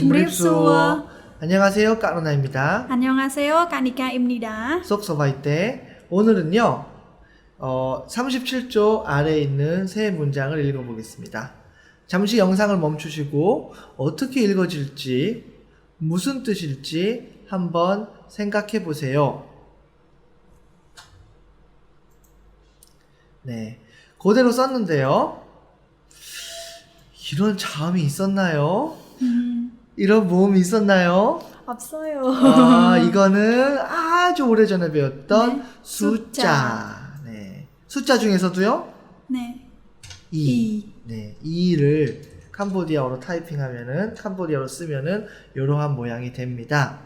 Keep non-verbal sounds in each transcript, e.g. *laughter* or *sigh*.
줌립수어. 안녕하세요, 까로나입니다. 안녕하세요. 까니까입니다. 쏙쏙할 때 오늘은요, 어, 37조 아래에 있는 새 문장을 읽어보겠습니다. 잠시 영상을 멈추시고 어떻게 읽어질지, 무슨 뜻일지 한번 생각해 보세요. 네. 그대로 썼는데요. 이런 자음이 있었나요? 음, 이런 모음이 있었나요? 없어요. 아, *laughs* 이거는 아주 오래전에 배웠던 네, 숫자. 네. 숫자 중에서도요? 네. 이. 이. 네. 이를 캄보디아어로 타이핑하면은 캄보디아로 쓰면은 이러한 모양이 됩니다.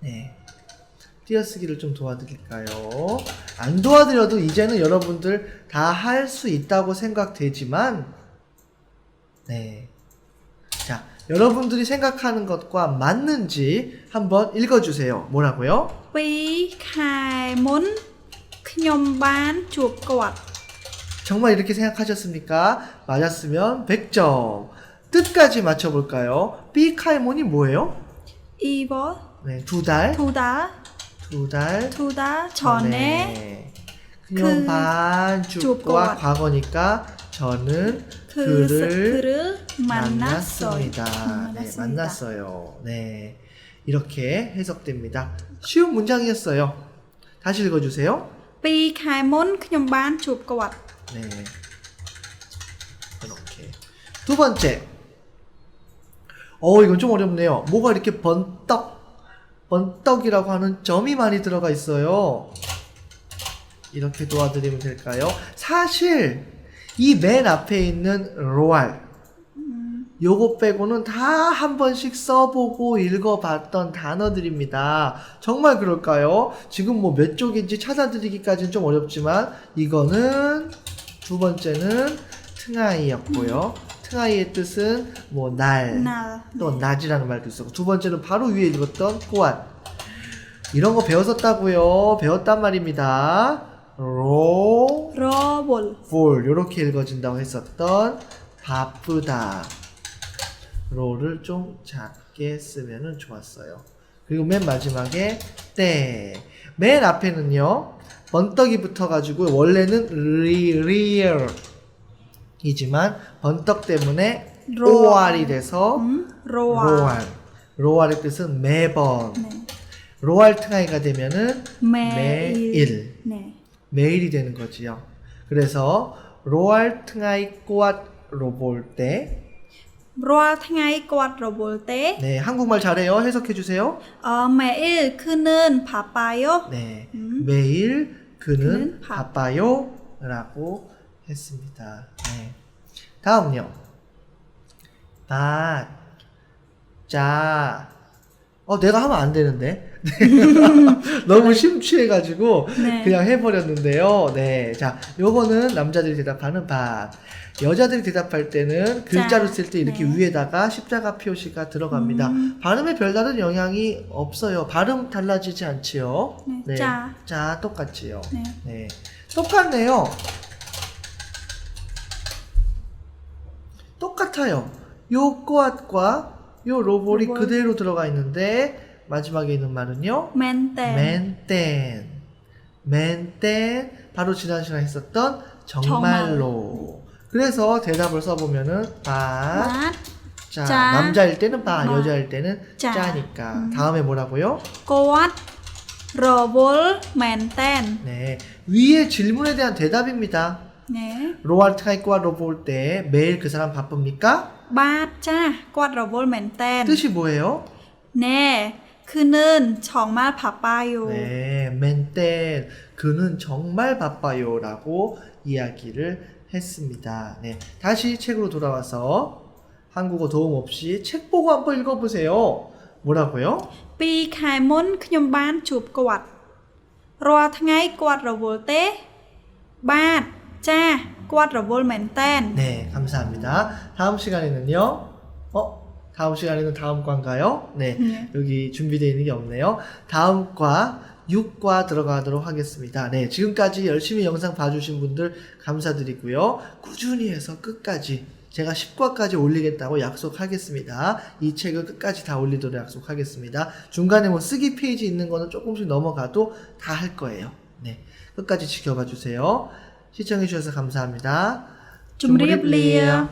네. 띄어쓰기를 좀 도와드릴까요? 안 도와드려도 이제는 여러분들 다 할 수 있다고 생각되지만 네. 자, 여러분들이 생각하는 것과 맞는지 한번 읽어주세요. 뭐라고요? ពីរខែមុនខ្ញុំបានជួបគាត់ 정말 이렇게 생각하셨습니까? 맞았으면 100점. 뜻까지 맞춰볼까요? 삐카이몬이 뭐예요? អ៊ីវ 네, 두 달. ធូដា 두 달. ធូដាឆនេ 네. 그냥 그 반 줍과 줍과 과거니까 저는 그, 그를, 만났어이다. 네, 만났어요. 네, 이렇게 해석됩니다. 쉬운 문장이었어요. 다시 읽어주세요. 2개몬 그냥 반 줍고 왔. 네. 이렇게. 두 번째. 어, 이건 좀 어렵네요. 뭐가 이렇게 번떡, 번떡이라고 하는 점이 많이 들어가 있어요. 이렇게 도와드리면 될까요? 사실, 이 맨 앞에 있는 로알. 요거 빼고는 다 한 번씩 써보고 읽어봤던 단어들입니다. 정말 그럴까요? 지금 뭐 몇 쪽인지 찾아드리기까지는 좀 어렵지만, 이거는 두 번째는 트나이였고요. 트나이의 뜻은 뭐 날, 또 낮이라는 말도 있었고, 두 번째는 바로 위에 읽었던 꼬안. 이런 거 배웠었다고요. 배웠단 말입니다. 로, 러블 풀 이렇게 읽어진다고 했었던 바쁘다 로를 좀 작게 쓰면은 좋았어요. 그리고 맨 마지막에 때. 맨 앞에는요. 번떡이 붙어가지고 원래는 리, 리얼 이지만 번떡 때문에 로알이 돼서 로알. 로알. 로알의 뜻은 매번. 네. 로알 트가이가 되면은 매일. 매일. 네. 매일이 되는 거지요. 그래서 로알 퉁아이 꼬앗 로볼 때 로알 퉁아이 꼬앗 로볼 때 네, 한국말 잘해요. 해석해 주세요. 어, 매일 그는 바빠요. 네. 음. 매일 그는, 그는 바... 요 라고 했습니다. 네. 다음요. 밭, 자, 어, 내가 하면 안 되는데. *laughs* 너무 심취해가지고 네. 그냥 해버렸는데요. 네. 자, 요거는 남자들이 대답하는 밭. 여자들이 대답할 때는 글자로 자, 쓸때 이렇게 네. 위에다가 십자가 표시가 들어갑니다. 음. 발음에 별다른 영향이 없어요. 발음 달라지지 않지요. 네. 자. 자, 똑같지요. ណែ 네. 똑같네요. 똑같아요. 요 꼬앗과 요 로봇이 로볼. 그대로 들어가 있는데 마지막에 있는 말은요. 맨땐. 맨땐. 맨땐. 바로 지난 시간에 했었던 정말로. 정말. 그래서 대답을 써보면은 바. 자, 짠. 남자일 때는 바, 바. 여자일 때는 짠. 짜니까. 음. 다음에 뭐라고요? 꼬앗. 로볼 맨땐. 네. 위에 질문에 대한 대답입니다. 네. 로알트가 로브 올때 매일 그 사람 바쁩니까? 바짜 꽈로 볼멘텐. 뜻이 뭐예요? 네. 그는 정말 바빠요. 네, 멘텐. 그는 정말 바빠요라고 이야기를 했습니다. 네. 다시 책으로 돌아와서 한국어 도움 없이 책 보고 한번 읽어 보세요. 뭐라고요? 비카몬 그냥 반 줍고 왔. 로아 탕아이 꽈로 볼때 반 째 꽈르볼멘텐 네, 감사합니다. 다음 시간에는요. 어? 다음 시간에는 다음 과인가요? 네, 네. 여기 준비되어 있는 게 없네요. 다음 과 6과 들어가도록 하겠습니다. 네, 지금까지 열심히 영상 봐주신 분들 감사드리고요. 꾸준히 해서 끝까지 제가 10과까지 올리겠다고 약속하겠습니다. 이 책을 끝까지 다 올리도록 약속하겠습니다. 중간에 뭐 쓰기 페이지 있는 거는 조금씩 넘어가도 다 할 거예요. 네, 끝까지 지켜봐 주세요. 시청해주셔서 감사합니다. 좀, 좀 리블리요.